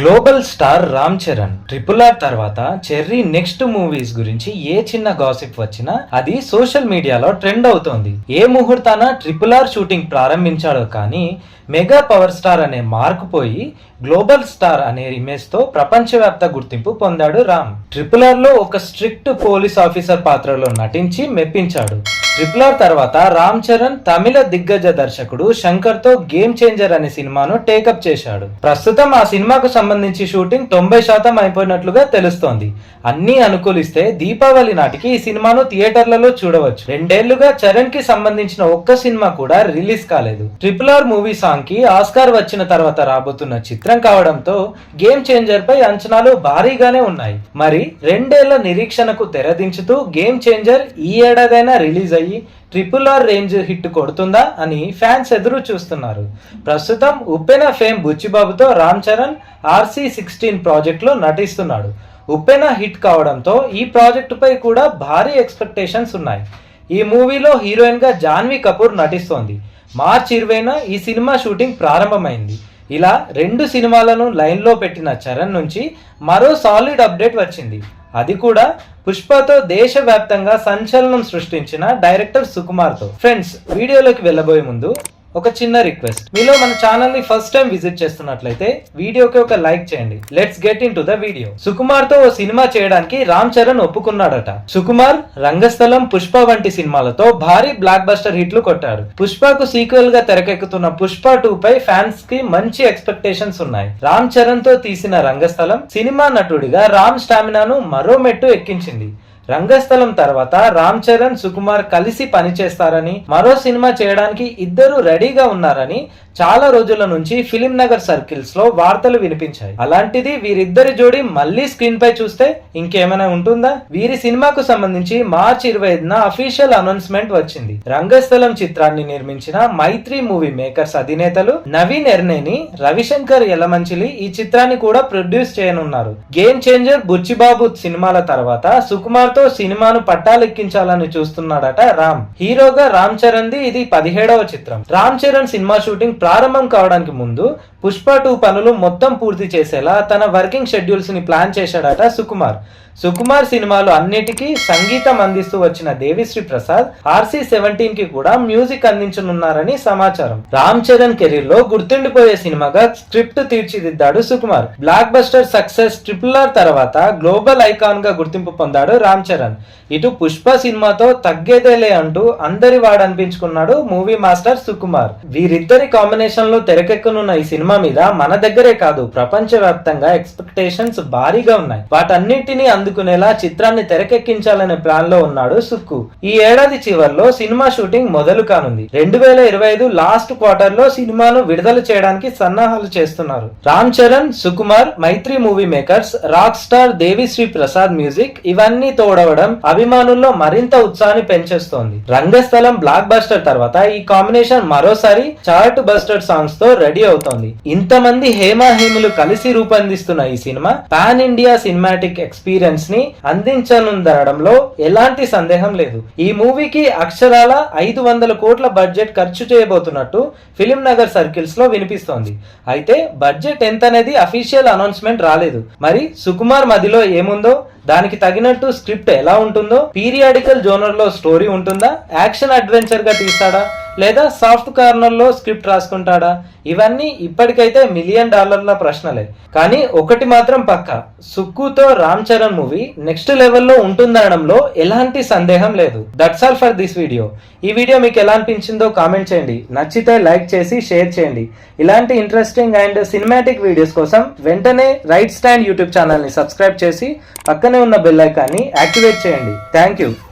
Global star Ram Charan triple R తర్వాత Cherry next movies గురించి ఏ చిన్న గాసిప్ వచ్చినా అది సోషల్ మీడియాలో ట్రెండ్ అవుతోంది. ఏ ముహూర్తాన ట్రిపుల్ ఆర్ షూటింగ్ ప్రారంభించాడో కానీ మెగా పవర్ స్టార్ అనే మార్కు పోయి గ్లోబల్ స్టార్ అనే ఇమేజ్తో ప్రపంచవ్యాప్త గుర్తింపు పొందాడు రామ్. ట్రిపుల్ ఆర్లో ఒక స్ట్రిక్ట్ పోలీస్ ఆఫీసర్ పాత్రలో నటించి మెప్పించాడు. ట్రిపులర్ ఆర్ తర్వాత రామ్ చరణ్ తమిళ దిగ్గజ దర్శకుడు శంకర్తో గేమ్ చేంజర్ అనే సినిమాను టేకప్ చేశాడు. ప్రస్తుతం ఆ సినిమాకు సంబంధించి షూటింగ్ తొంభై శాతం అయిపోయినట్లుగా తెలుస్తోంది. అన్ని అనుకూలిస్తే దీపావళి నాటికి ఈ సినిమాను థియేటర్లలో చూడవచ్చు. రెండేళ్ళుగా చరణ్కి సంబంధించిన ఒక్క సినిమా కూడా రిలీజ్ కాలేదు. ట్రిపుల్ ఆర్ మూవీ సాంగ్కి ఆస్కార్ వచ్చిన తర్వాత రాబోతున్న చిత్రం కావడంతో గేమ్ చేంజర్ పై అంచనాలు భారీగానే ఉన్నాయి. మరి రెండేళ్ళ నిరీక్షణకు తెరదించుతూ గేమ్ చేంజర్ ఈ ఏడాదైనా రిలీజ్ అయ్యి ట్రిపుల్ ఆర్ రేంజ్ హిట్ కొడుతుందా అని ఫ్యాన్స్ ఎదురు చూస్తున్నారు. ప్రస్తుతం ఉప్పెన ఫేమ్ బుచ్చిబాబుతో రామ్ చరణ్ ఆర్సీ సిక్స్టీన్ ప్రాజెక్ట్లో నటిస్తున్నాడు. ఉప్పెన హిట్ కావడంతో ఈ ప్రాజెక్టుపై కూడా భారీ ఎక్స్పెక్టేషన్స్ ఉన్నాయి. ఈ మూవీలో హీరోయిన్గా జాన్వీ కపూర్ నటిస్తోంది. మార్చ్ ఇరవైన ఈ సినిమా షూటింగ్ ప్రారంభమైంది. ఇలా రెండు సినిమాలను లైన్లో పెట్టిన చరణ్ నుంచి మరో సాలిడ్ అప్డేట్ వచ్చింది. అది కూడా పుష్పతో దేశవ్యాప్తంగా సంచలనం సృష్టించిన డైరెక్టర్ సుకుమార్తో. ఫ్రెండ్స్ వీడియోలోకి వెళ్ళబోయే ముందు ఒక చిన్న రిక్వెస్ట్ మీలో మన ఛానల్ని ఫస్ట్ టైం విజిట్ చేస్తున్నట్లయితే వీడియోకి ఒక లైక్ చేయండి. Let's get into the video సుకుమార్తో ఓ సినిమా చేయడానికి రామ్ చరణ్ ఒప్పుకున్నాడట. సుకుమార్ రంగస్థలం పుష్ప వంటి సినిమాలతో భారీ బ్లాక్ బస్టర్ హిట్లు కొట్టాడు. పుష్పకు సీక్వెల్గా తెరకెక్కుతున్న పుష్ప టూ పై ఫ్యాన్స్కి మంచి ఎక్స్పెక్టేషన్స్ ఉన్నాయి. రామ్ చరణ్తో తీసిన రంగస్థలం సినిమా నటుడిగా రామ్ స్టామినాను మరో మెట్టు ఎక్కించింది. రంగస్థలం తర్వాత రామ్ చరణ్ సుకుమార్ కలిసి పనిచేస్తారని మరో సినిమా చేయడానికి ఇద్దరు రెడీగా ఉన్నారని చాలా రోజుల నుంచి ఫిలిం నగర్ సర్కిల్స్లో వార్తలు వినిపించాయి. అలాంటిది వీరిద్దరి జోడి మళ్ళీ స్క్రీన్ పై చూస్తే ఇంకేమైనా ఉంటుందా? వీరి సినిమాకు సంబంధించి మార్చి ఇరవై ఐదున అఫీషియల్ అనౌన్స్మెంట్ వచ్చింది. రంగస్థలం చిత్రాన్ని నిర్మించిన మైత్రి మూవీ మేకర్స్ అధినేతలు నవీన్ ఎర్నేని రవిశంకర్ యలమంచిలి ఈ చిత్రాన్ని కూడా ప్రొడ్యూస్ చేయనున్నారు. గేమ్ చేంజర్ బుచ్చిబాబు సినిమాల తర్వాత సుకుమార్తో సినిమాను పట్టాలెక్కించాలని చూస్తున్నాడట రామ్. హీరోగా రామ్ చరణ్ ది ఇది పదిహేడవ చిత్రం. రామ్ చరణ్ సినిమా షూటింగ్ ప్రారంభం కావడానికి ముందు పుష్ప టూ పనులు మొత్తం పూర్తి చేసేలా తన వర్కింగ్ షెడ్యూల్స్ని ప్లాన్ చేశాడట సుకుమార్. సుకుమార్ సినిమాలు అన్నిటికీ సంగీతం అందిస్తూ వచ్చిన దేవిశ్రీ ప్రసాద్ ఆర్సీ సెవెంటీన్కి కూడా మ్యూజిక్ అందించనున్నారని సమాచారం. రామ్ చరణ్ కెరీర్లో గుర్తుండిపోయే సినిమాగా స్క్రిప్ట్ తీర్చిదిద్దాడు Sukumar. Blockbuster success triple R తర్వాత గ్లోబల్ ఐకాన్గా గుర్తింపు పొందాడు రామ్ చరణ్. ఇటు పుష్ప సినిమాతో తగ్గేదేలే అంటూ అందరి వాడనిపించుకున్నాడు మూవీ మాస్టర్ సుకుమార్. వీరిద్దరి కాంబినేషన్లో తెరకెక్కనున్న ఈ సినిమా మీద మన దగ్గరే కాదు ప్రపంచ వ్యాప్తంగా ఎక్స్పెక్టేషన్స్ భారీగా ఉన్నాయి. వాటన్నిటిని ఆదుకునేలా చిత్రాన్ని తెరకెక్కించాలనే ప్లాన్లో ఉన్నాడు సుక్కు. ఈ ఏడాది చివర్లో సినిమా షూటింగ్ మొదలు కానుంది. రెండు వేల ఇరవై ఐదు లాస్ట్ క్వార్టర్లో సినిమాను విడుదల చేయడానికి సన్నాహాలు చేస్తున్నారు. Ram Charan Sukumar Mythri movie makers rock star Devi Sri Prasad music ఇవన్నీ తోడవడం అభిమానుల్లో మరింత ఉత్సాహాన్ని పెంచేస్తోంది. రంగస్థలం బ్లాక్ బస్టర్ తర్వాత ఈ కాంబినేషన్ మరోసారి చార్ట్ బస్టర్ సాంగ్స్తో రెడీ అవుతోంది. ఇంతమంది హేమాహేములు కలిసి రూపొందిస్తున్న ఈ cinema pan India cinematic experience ని అందించనుందనడంలో ఎలాంటి సందేహం లేదు. ఈ మూవీకి అక్షరాల ఐదు వందల కోట్ల బడ్జెట్ ఖర్చు చేయబోతున్నట్టు ఫిలిం నగర్ సర్కిల్స్లో వినిపిస్తోంది. అయితే బడ్జెట్ ఎంత అనేది అఫీషియల్ అనౌన్స్మెంట్ రాలేదు. మరి సుకుమార్ మదిలో ఏముందో దానికి తగినట్టు స్క్రిప్ట్ ఎలా ఉంటుందో పీరియాడికల్ జోనర్లో స్టోరీ ఉంటుందా యాక్షన్ అడ్వెంచర్గా తీస్తాడా లేదా సాఫ్ట్ కార్నర్లో స్క్రిప్ట్ రాసుకుంటాడా? ఇవన్నీ ఇప్పటికైతే మిలియన్ డాలర్ల ప్రశ్నలే. కానీ ఒకటి మాత్రం పక్క. సుక్కుతో రామ్ చరణ్ మూవీ నెక్స్ట్ లెవెల్లో ఉంటుందనడంలో ఎలాంటి సందేహం లేదు. That's all for this video ఈ వీడియో మీకు ఎలా అనిపించిందో కామెంట్ చేయండి. నచ్చితే లైక్ చేసి షేర్ చేయండి. ఇలాంటి ఇంట్రెస్టింగ్ అండ్ సినిమాటిక్ వీడియోస్ కోసం వెంటనే రైట్ స్టాండ్ యూట్యూబ్ ఛానల్ని సబ్స్క్రైబ్ చేసి పక్కనే ఉన్న బెల్ ఐకాన్ని యాక్టివేట్ చేయండి. Thank you